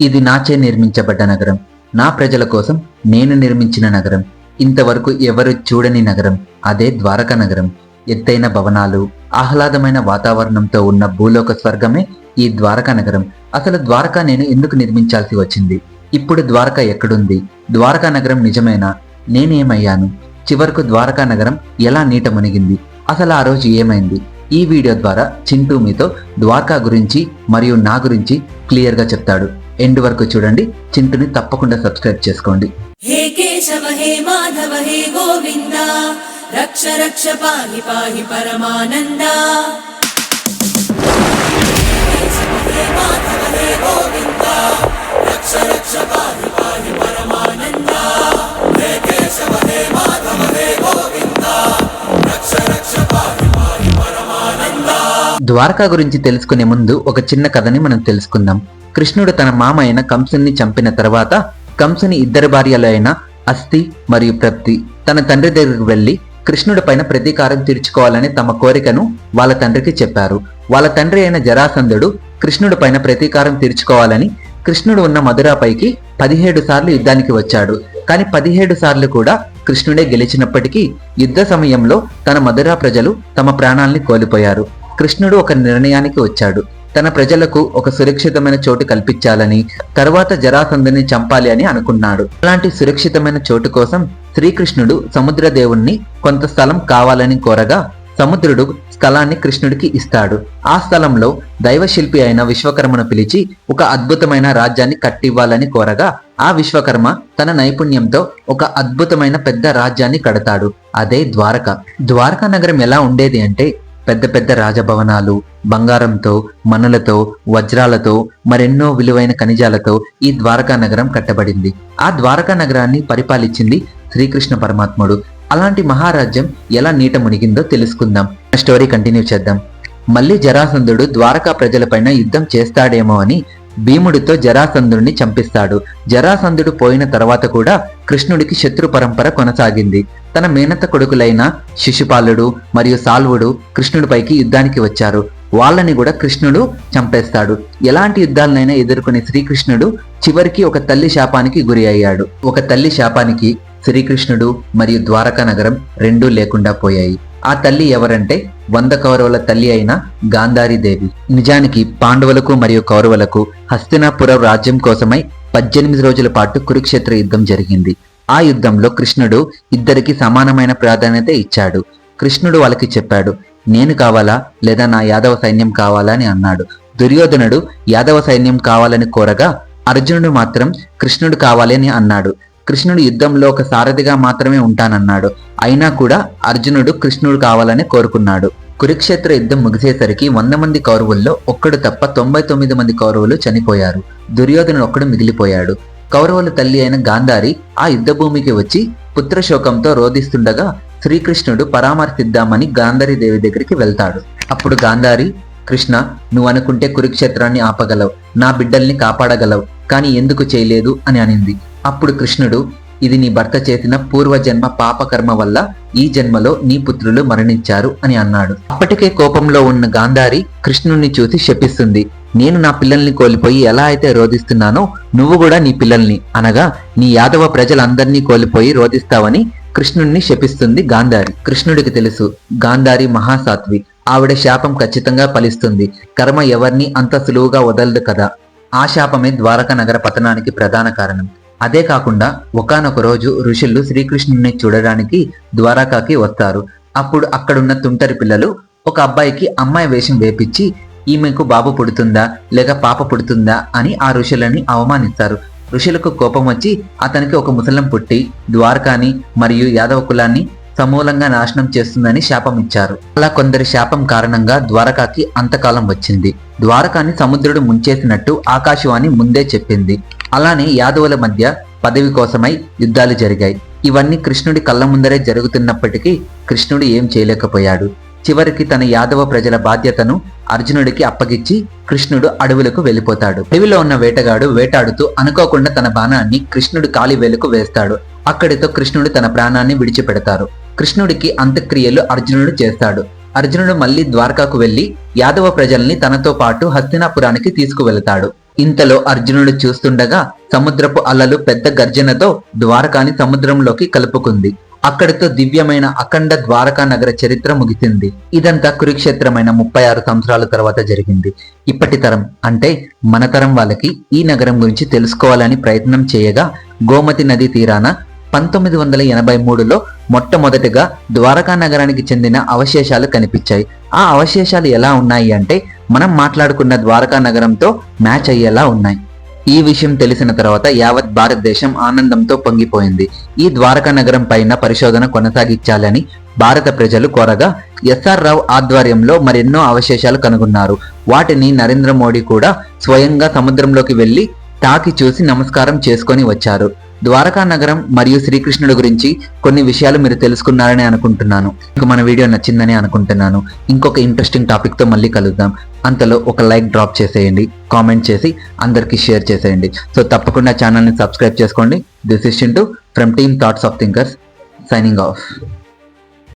ఇది నాచే నిర్మించబడ్డ నగరం. నా ప్రజల కోసం నేను నిర్మించిన నగరం. ఇంతవరకు ఎవరు చూడని నగరం. అదే ద్వారకా నగరం. ఎత్తైన భవనాలు ఆహ్లాదమైన వాతావరణంతో ఉన్న భూలోక స్వర్గమే ఈ ద్వారకా నగరం. అసలు ద్వారకా నేను ఎందుకు నిర్మించాల్సి వచ్చింది? ఇప్పుడు ద్వారకా ఎక్కడుంది? ద్వారకా నగరం నిజమేనా? నేనేమయ్యాను? చివరకు ద్వారకా నగరం ఎలా నీట మునిగింది? అసలు ఆ రోజు ఏమైంది? ఈ వీడియో ద్వారా చింటూ మీతో ద్వారకా గురించి మరియు నా గురించి క్లియర్గా చెప్తాడు. ఎండ్ వరకు చూడండి. చింతని తప్పకుండా సబ్స్క్రైబ్ చేసుకోండి. మాధవ హే కేశవ హే మాధవ హే గోవింద. రక్ష రక్ష పాహి పాహి పరమానంద. ద్వారకా గురించి తెలుసుకునే ముందు ఒక చిన్న కథని మనం తెలుసుకుందాం. కృష్ణుడు తన మామ అయిన కంసుని చంపిన తర్వాత కంసుని ఇద్దరు భార్యలైన అస్థి మరియు ప్రప్తి తన తండ్రి దగ్గరికి వెళ్ళి కృష్ణుడి పైన ప్రతీకారం తీర్చుకోవాలని తమ కోరికను వాళ్ళ తండ్రికి చెప్పారు. వాళ్ళ తండ్రి అయిన జరాసంధుడు కృష్ణుడి పైన ప్రతీకారం తీర్చుకోవాలని కృష్ణుడు ఉన్న మధురాపైకి పదిహేడు సార్లు యుద్ధానికి వచ్చాడు. కానీ పదిహేడు సార్లు కూడా కృష్ణుడే గెలిచినప్పటికీ యుద్ధ సమయంలో తన మధురా ప్రజలు తమ ప్రాణాల్ని కోల్పోయారు. కృష్ణుడు ఒక నిర్ణయానికి వచ్చాడు. తన ప్రజలకు ఒక సురక్షితమైన చోటు కల్పించాలని తర్వాత జరాసంధుని చంపాలి అని అనుకున్నాడు. అలాంటి సురక్షితమైన చోటు కోసం శ్రీకృష్ణుడు సముద్ర దేవుణ్ణి కొంత స్థలం కావాలని కోరగా సముద్రుడు స్థలాన్ని కృష్ణుడికి ఇస్తాడు. ఆ స్థలంలో దైవశిల్పి అయిన విశ్వకర్మను పిలిచి ఒక అద్భుతమైన రాజ్యాన్ని కట్టివ్వాలని కోరగా ఆ విశ్వకర్మ తన నైపుణ్యంతో ఒక అద్భుతమైన పెద్ద రాజ్యాన్ని కడతాడు. అదే ద్వారక. ద్వారకా నగరం ఎలా ఉండేది అంటే పెద్ద పెద్ద రాజభవనాలు బంగారంతో మనులతో వజ్రాలతో మరెన్నో విలువైన ఖనిజాలతో ఈ ద్వారకా నగరం కట్టబడింది. ఆ ద్వారకా నగరాన్ని పరిపాలించింది శ్రీకృష్ణ పరమాత్ముడు. అలాంటి మహారాజ్యం ఎలా నీట మునిగిందో తెలుసుకుందాం. స్టోరీ కంటిన్యూ చేద్దాం. మళ్ళీ జరాసంధుడు ద్వారకా ప్రజలపైన యుద్ధం చేస్తాడేమో అని భీముడితో జరాసంధుడిని చంపిస్తాడు. జరాసంధుడు పోయిన తర్వాత కూడా కృష్ణుడికి శత్రు పరంపర కొనసాగింది. తన మేనత కొడుకులైన శిశుపాలుడు మరియు సాల్వుడు కృష్ణుడిపైకి యుద్ధానికి వచ్చారు. వాళ్ళని కూడా కృష్ణుడు చంపేస్తాడు. ఎలాంటి యుద్ధాలనైనా ఎదుర్కొనే శ్రీకృష్ణుడు చివరికి ఒక తల్లి శాపానికి గురి అయ్యాడు. ఒక తల్లి శాపానికి శ్రీకృష్ణుడు మరియు ద్వారకా నగరం రెండూ లేకుండా పోయాయి. ఆ తల్లి ఎవరంటే వంద కౌరవుల తల్లి అయిన గాంధారీదేవి. నిజానికి పాండవులకు మరియు కౌరవులకు హస్తినాపుర రాజ్యం కోసమై పద్దెనిమిది రోజుల పాటు కురుక్షేత్ర యుద్ధం జరిగింది. ఆ యుద్ధంలో కృష్ణుడు ఇద్దరికి సమానమైన ప్రాధాన్యత ఇచ్చాడు. కృష్ణుడు వాళ్ళకి చెప్పాడు నేను కావాలా లేదా నా యాదవ సైన్యం కావాలా అని అన్నాడు. దుర్యోధనుడు యాదవ సైన్యం కావాలని కోరగా అర్జునుడు మాత్రం కృష్ణుడు కావాలి అని అన్నాడు. కృష్ణుడు యుద్ధంలో ఒక సారథిగా మాత్రమే ఉంటానన్నాడు. అయినా కూడా అర్జునుడు కృష్ణుడు కావాలని కోరుకున్నాడు. కురుక్షేత్ర యుద్ధం ముగిసేసరికి వంద మంది కౌరవుల్లో ఒక్కడు తప్ప తొంభై తొమ్మిది మంది కౌరవులు చనిపోయారు. దుర్యోధను ఒక్కడు మిగిలిపోయాడు. కౌరవుల తల్లి అయిన గాంధారి ఆ యుద్ధ భూమికి వచ్చి పుత్రశోకంతో రోధిస్తుండగా శ్రీకృష్ణుడు పరామర్శిద్దామని గాంధారి దేవి దగ్గరికి వెళ్తాడు. అప్పుడు గాంధారి కృష్ణ నువ్వు అనుకుంటే కురుక్షేత్రాన్ని ఆపగలవు. నా బిడ్డల్ని కాపాడగలవు. కానీ ఎందుకు చేయలేదు? అని అనింది. అప్పుడు కృష్ణుడు ఇది నీ భర్త చేసిన పూర్వజన్మ పాపకర్మ వల్ల ఈ జన్మలో నీ పుత్రులు మరణించారు అని అన్నాడు. అప్పటికే కోపంలో ఉన్న గాంధారి కృష్ణుణ్ణి చూసి శపిస్తుంది. నేను నా పిల్లల్ని కోల్పోయి ఎలా అయితే రోధిస్తున్నానో నువ్వు కూడా నీ పిల్లల్ని అనగా నీ యాదవ ప్రజలందరినీ కోల్పోయి రోధిస్తావని కృష్ణుణ్ణి శపిస్తుంది గాంధారి. కృష్ణుడికి తెలుసు గాంధారి మహాసాత్వి ఆవిడ శాపం ఖచ్చితంగా ఫలిస్తుంది. కర్మ ఎవరిని అంత సులువుగా వదలదు కదా. ఆ శాపమే ద్వారక నగర పతనానికి ప్రధాన కారణం. అదే కాకుండా ఒకానొక రోజు ఋషులు శ్రీకృష్ణుని చూడడానికి ద్వారకాకి వస్తారు. అప్పుడు అక్కడున్న తుంటరి పిల్లలు ఒక అబ్బాయికి అమ్మాయి వేషం వేపించి ఈమెకు బాబు పుడుతుందా? లేక పాప పుడుతుందా? అని ఆ ఋషులని అవమానిస్తారు. ఋషులకు కోపం వచ్చి అతనికి ఒక ముసలం పుట్టి ద్వారకాని మరియు యాదవ కులాన్ని సమూలంగా నాశనం చేస్తుందని శాపం ఇచ్చారు. అలా కొందరి శాపం కారణంగా ద్వారకాకి అంతకాలం వచ్చింది. ద్వారకాని సముద్రుడు ముంచేసినట్టు ఆకాశవాణి ముందే చెప్పింది. అలానే యాదవుల మధ్య పదవి కోసమై యుద్ధాలు జరిగాయి. ఇవన్నీ కృష్ణుడి కళ్ళ ముందరే జరుగుతున్నప్పటికీ కృష్ణుడు ఏం చేయలేకపోయాడు. చివరికి తన యాదవ ప్రజల బాధ్యతను అర్జునుడికి అప్పగిచ్చి కృష్ణుడు అడవులకు వెళ్ళిపోతాడు. అడవిలో ఉన్న వేటగాడు వేటాడుతూ అనుకోకుండా తన బాణాన్ని కృష్ణుడు కాలి వేలుకు వేస్తాడు. అక్కడితో కృష్ణుడు తన ప్రాణాన్ని విడిచిపెడతారు. కృష్ణుడికి అంత్యక్రియలు అర్జునుడు చేస్తాడు. అర్జునుడు మళ్ళీ ద్వారకాకు వెళ్ళి యాదవ ప్రజల్ని తనతో పాటు హస్తినాపురానికి తీసుకువెళతాడు. ఇంతలో అర్జునుడు చూస్తుండగా సముద్రపు అలలు పెద్ద గర్జనతో ద్వారకాని సముద్రంలోకి కలుపుకుంది. అక్కడితో దివ్యమైన అఖండ ద్వారకా నగర చరిత్ర ముగిసింది. ఇదంతా కురుక్షేత్రమైన ముప్పై ఆరు సంవత్సరాల తర్వాత జరిగింది. ఇప్పటి తరం అంటే మన తరం వాళ్ళకి ఈ నగరం గురించి తెలుసుకోవాలని ప్రయత్నం చేయగా గోమతి నది తీరాన పంతొమ్మిది వందల ఎనభై మూడులో మొట్టమొదటిగా ద్వారకా నగరానికి చెందిన అవశేషాలు కనిపించాయి. ఆ అవశేషాలు ఎలా ఉన్నాయి అంటే మనం మాట్లాడుకున్న ద్వారకా నగరంతో మ్యాచ్ అయ్యేలా ఉన్నాయి. ఈ విషయం తెలిసిన తర్వాత యావత్ భారతదేశం ఆనందంతో పొంగిపోయింది. ఈ ద్వారకా నగరం పైన పరిశోధన కొనసాగించాలని భారత ప్రజలు కోరగా ఎస్ఆర్ రావు ఆధ్వర్యంలో మరెన్నో అవశేషాలు కనుగొన్నారు. వాటిని నరేంద్ర మోడీ కూడా స్వయంగా సముద్రంలోకి వెళ్ళి తాకి చూసి నమస్కారం చేసుకొని వచ్చారు. ద్వారకా నగరం మరియు శ్రీకృష్ణుడి గురించి కొన్ని విషయాలు మీరు తెలుసుకున్నారని అనుకుంటున్నాను. మీకు మన వీడియో నచ్చిందని అనుకుంటున్నాను. ఇంకొక ఇంట్రెస్టింగ్ టాపిక్తో మళ్ళీ కలుద్దాం. అంతలో ఒక లైక్ డ్రాప్ చేసేయండి. కామెంట్ చేసి అందరికీ షేర్ చేసేయండి. సో తప్పకుండా ఛానల్ని సబ్స్క్రైబ్ చేసుకోండి. This is to from team thoughts of thinkers signing off